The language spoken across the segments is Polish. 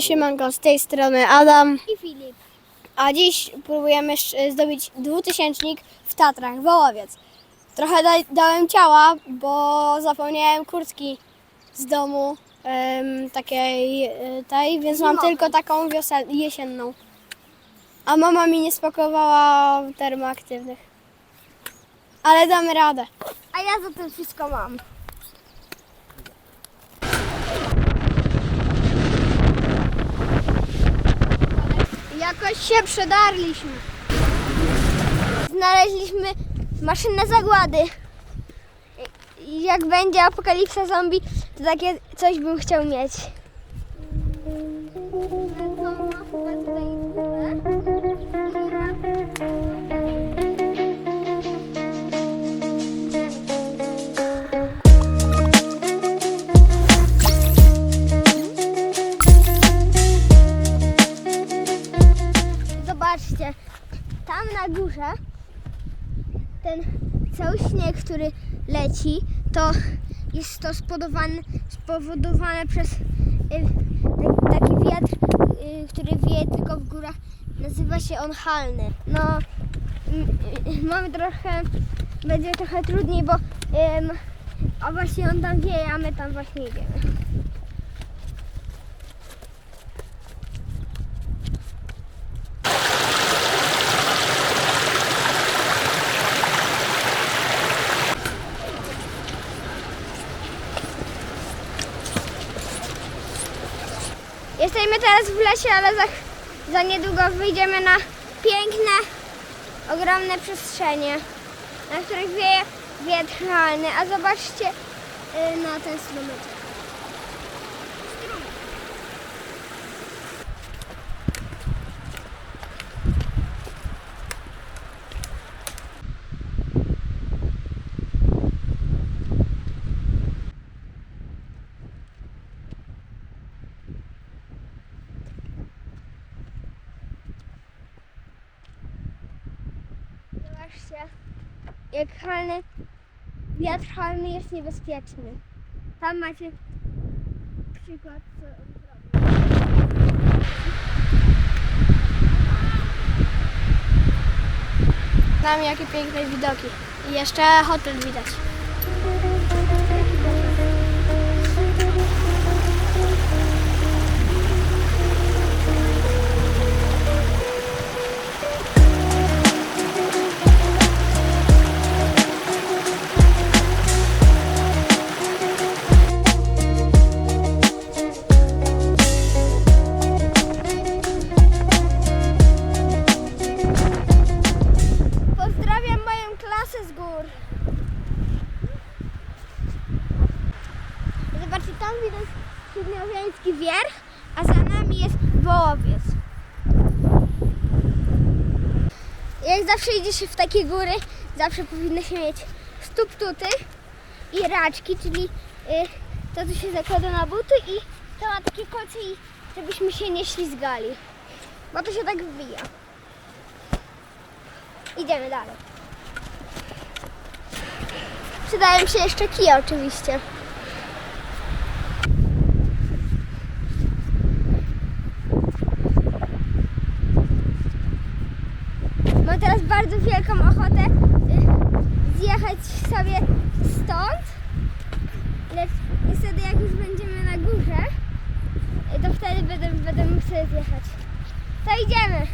Siemanko, z tej strony Adam, I Filip. a dziś próbujemy zdobyć dwutysięcznik w Tatrach, Wołowiec. Trochę daj, dałem ciała, bo zapomniałem kurtki z domu takiej e, tej, więc mam Zimowej. tylko taką wiosel- jesienną. A mama mi nie spakowała termoaktywnych. Ale damy radę. A ja za tym wszystko mam. Jakoś się przedarliśmy. Znaleźliśmy maszynę zagłady. Jak będzie apokalipsa zombie, to takie coś bym chciał mieć. Zobaczcie, tam na górze ten cały śnieg, który leci, to jest to spowodowane, spowodowane przez y, tak- taki wiatr, y, który wieje tylko w górach. Nazywa się on halny. No, y, y, mamy trochę, będzie trochę trudniej, bo ym, a właśnie on tam wieje, a my tam właśnie idziemy. Jesteśmy teraz w lesie, ale za, za niedługo wyjdziemy na piękne, ogromne przestrzenie, na których wieje wiatr. A zobaczcie y, na ten strumyczek. Zobaczcie, jak halny, wiatr halny jest niebezpieczny. Tam macie przykład, co. Tam jakie piękne widoki. I jeszcze hotel widać. Zobaczcie, tam widać Siedmiowiański wierch, a za nami jest Wołowiec. Jak zawsze idzie się w takie góry, zawsze powinno się mieć stuktuty i raczki, czyli y, to, co się zakłada na buty i to ma takie i żebyśmy się nie ślizgali. Bo to się tak wbija. Idziemy dalej. Przydają się jeszcze kije oczywiście. Mam teraz bardzo wielką ochotę y, zjechać sobie stąd. Lecz niestety jak już będziemy na górze, y, to wtedy będę, będę mógł sobie zjechać. To idziemy.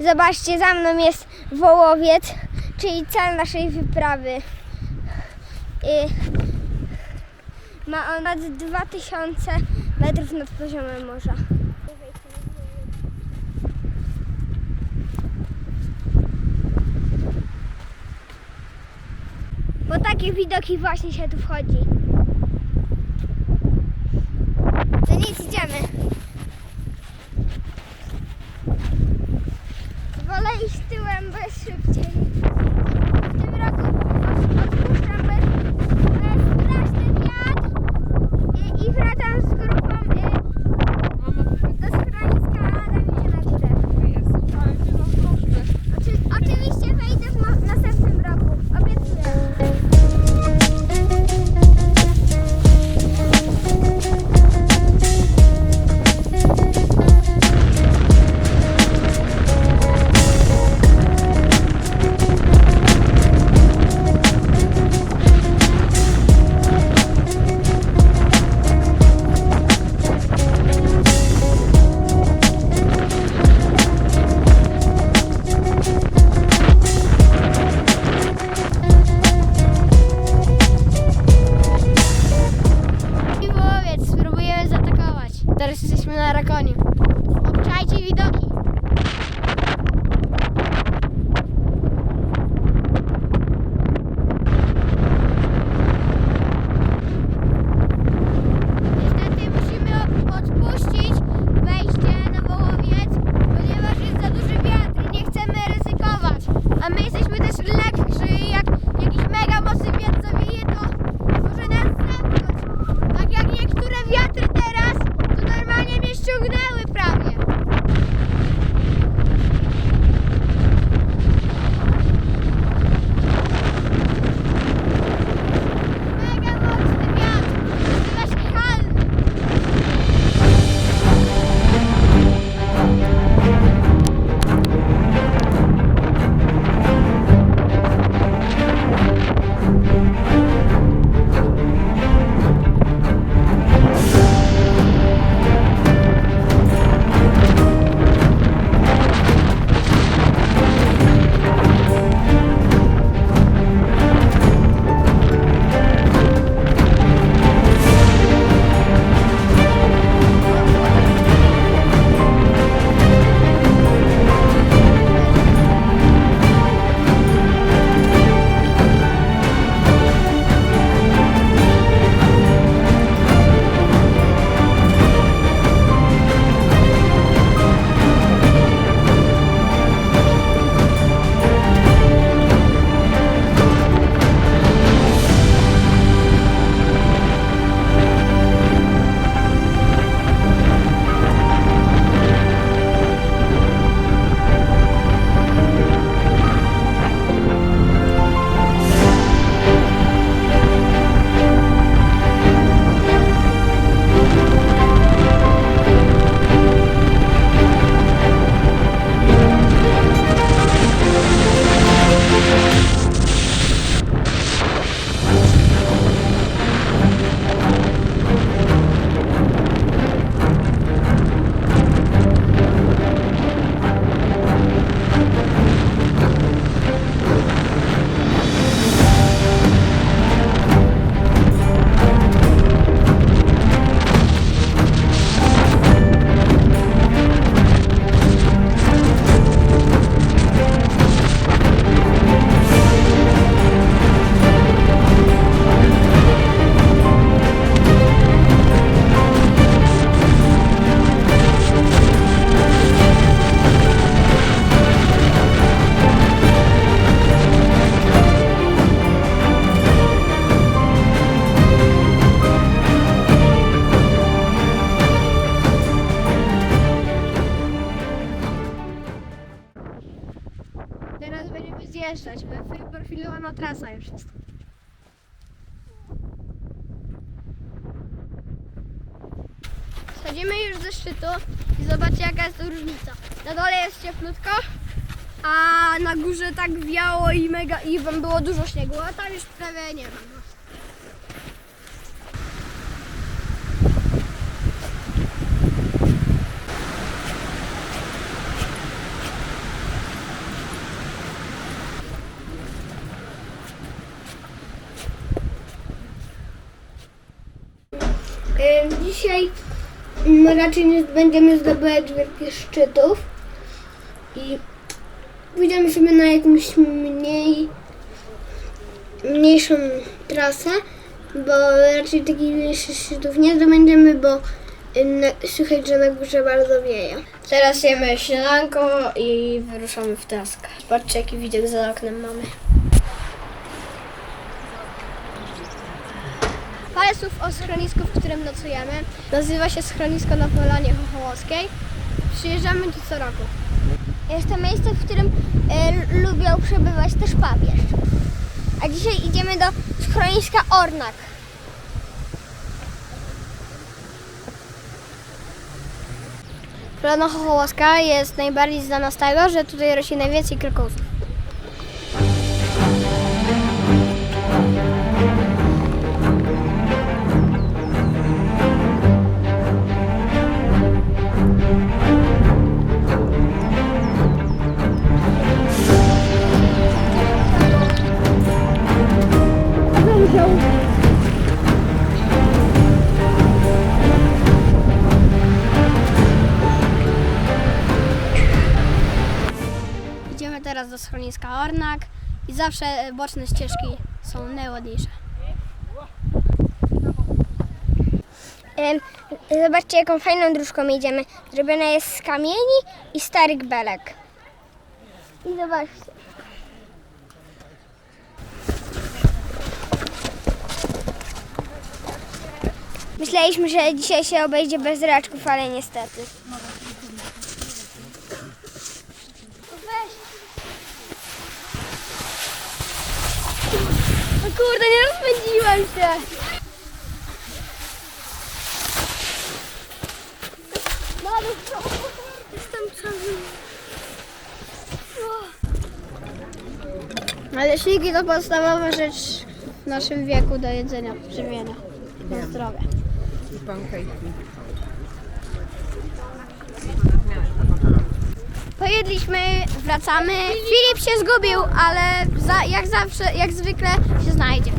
Zobaczcie, za mną jest Wołowiec, czyli cel naszej wyprawy. Y, ma on nad 2000 metrów nad poziomem morza. Po takie widoki właśnie się tu wchodzi. Będziemy zjeżdżać. Wyprofilowana trasa już jest. Schodzimy już ze szczytu i zobaczcie jaka jest różnica. Na dole jest cieplutko, a na górze tak wiało i mega i wam było dużo śniegu, a tam już prawie nie ma. No. Ym, Dzisiaj mm, raczej nie będziemy zdobywać wielkich szczytów i pójdziemy sobie na jakąś mniej, mniejszą trasę, bo raczej takich większych szczytów nie zdobędziemy, bo słychać, że na górze bardzo wieje. Teraz jemy śniadanko i wyruszamy w traskę. Zobaczcie jaki widok za oknem mamy. Słów o schronisku, w którym nocujemy. Nazywa się schronisko na Polanie Chochołowskiej. Przyjeżdżamy tu co roku. Jest to miejsce, w którym e, lubią przebywać też papież. A dzisiaj idziemy do schroniska Ornak. Polana Chochołowska jest najbardziej znana z tego, że tutaj rośnie najwięcej krokusów. Do schroniska Ornak i zawsze boczne ścieżki są najładniejsze. Zobaczcie, jaką fajną dróżką idziemy. Zrobiona jest z kamieni i starych belek. I zobaczcie. Myśleliśmy, że dzisiaj się obejdzie bez raczków, ale niestety. Kurde, nie rozpędziłem się! Jestem Ale śligi to podstawowa rzecz w naszym wieku do jedzenia, żywienia. Na zdrowie. pankejki. Pojedliśmy, wracamy. Filip się zgubił, ale za, jak zawsze, jak zwykle się znajdzie.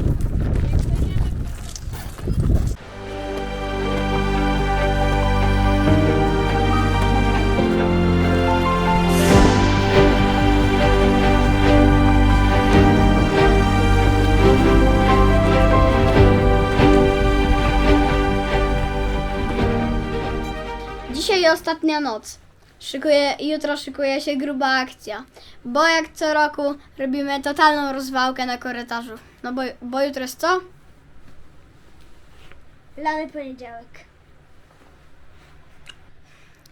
Dzisiaj ostatnia noc. Szykuje, jutro szykuje się gruba akcja, bo jak co roku robimy totalną rozwałkę na korytarzu. No bo, bo jutro jest co? Lany poniedziałek.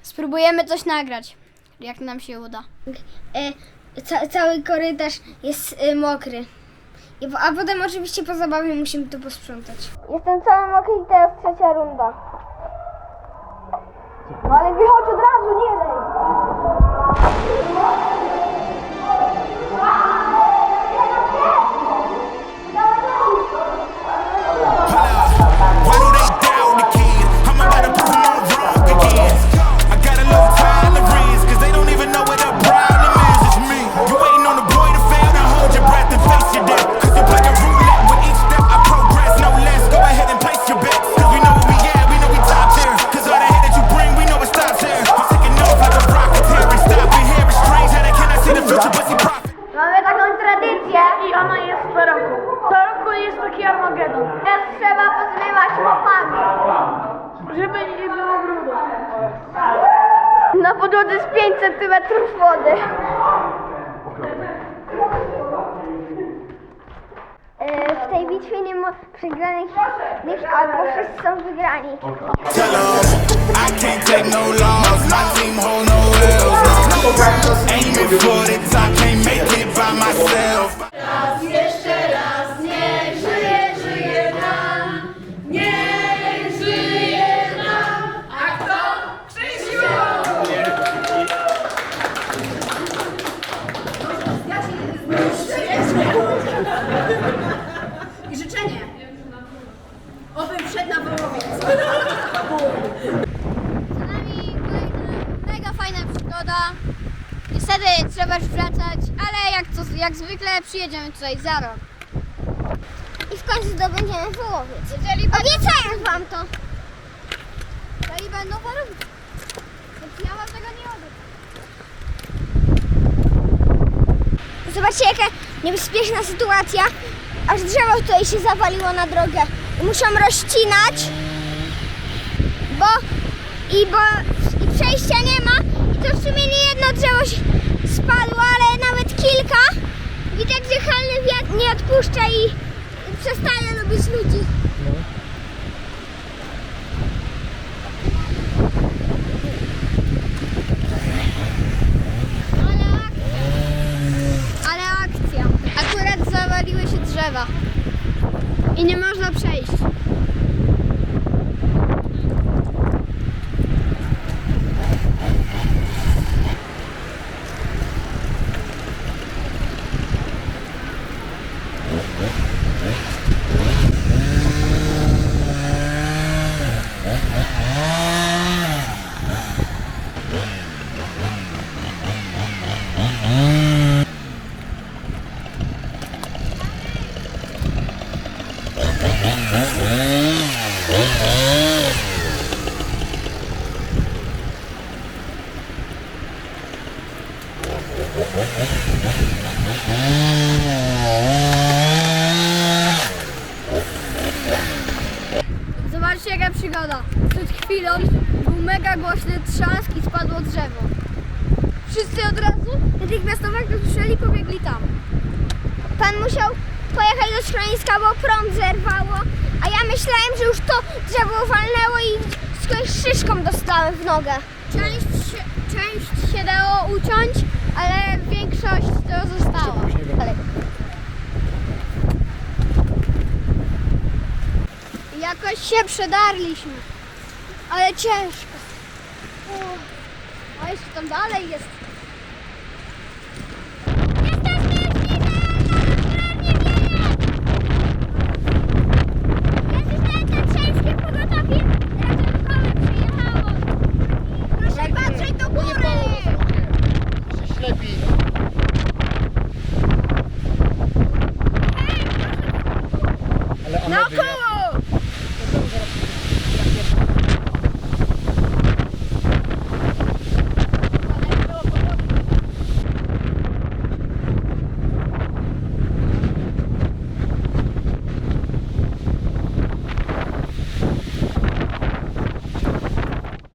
Spróbujemy coś nagrać, jak nam się uda. E, ca, cały korytarz jest e, mokry. I, a potem oczywiście po zabawie musimy to posprzątać. Jestem cały mokry i teraz trzecia runda. No ale wychodź od razu, nie daj! Thank you. Na podłodze jest 5 cm wody. E, w tej bitwie nie ma przegranych nikt, albo wszyscy są wygrani. Tell 'em I can't take no loss. My team hold no L's. No. Aiming for the top, can't make it by myself. I życzenie. Obym wszedł na wołowiec. Za nami kolejna mega fajna przygoda. Niestety trzeba już wracać, ale jak, to, zwykle przyjedziemy tutaj za rok. I w końcu zdobędziemy wołowiec. Jeżeli będą, wam to. jeżeli będą warunki. Więc ja wam tego nie oddam. Zobaczcie jaka niebezpieczna sytuacja. Aż drzewo tutaj się zawaliło na drogę. I muszą rozcinać, bo i bo i przejścia nie ma. I to w sumie nie jedno drzewo się spadło, ale nawet kilka. Widać, że halny wiatr nie odpuszcza i, i przestaje lubić ludzi. Ale akcja. Ale akcja. Akurat zawaliły się drzewa. I nie można przejść. Zobaczcie jaka przygoda. Przed chwilą był mega głośny trzask i spadło drzewo. Wszyscy od razu natychmiastowo jak to pobiegli tam. Pan musiał pojechać do schroniska, bo prom zerwało myślałem, że już to drzewo walnęło i skądś szyszką dostałem w nogę. Część się, część się dało uciąć, ale większość to zostało. Ale... Jakoś się przedarliśmy, ale ciężko. Uff. A jeszcze tam dalej jest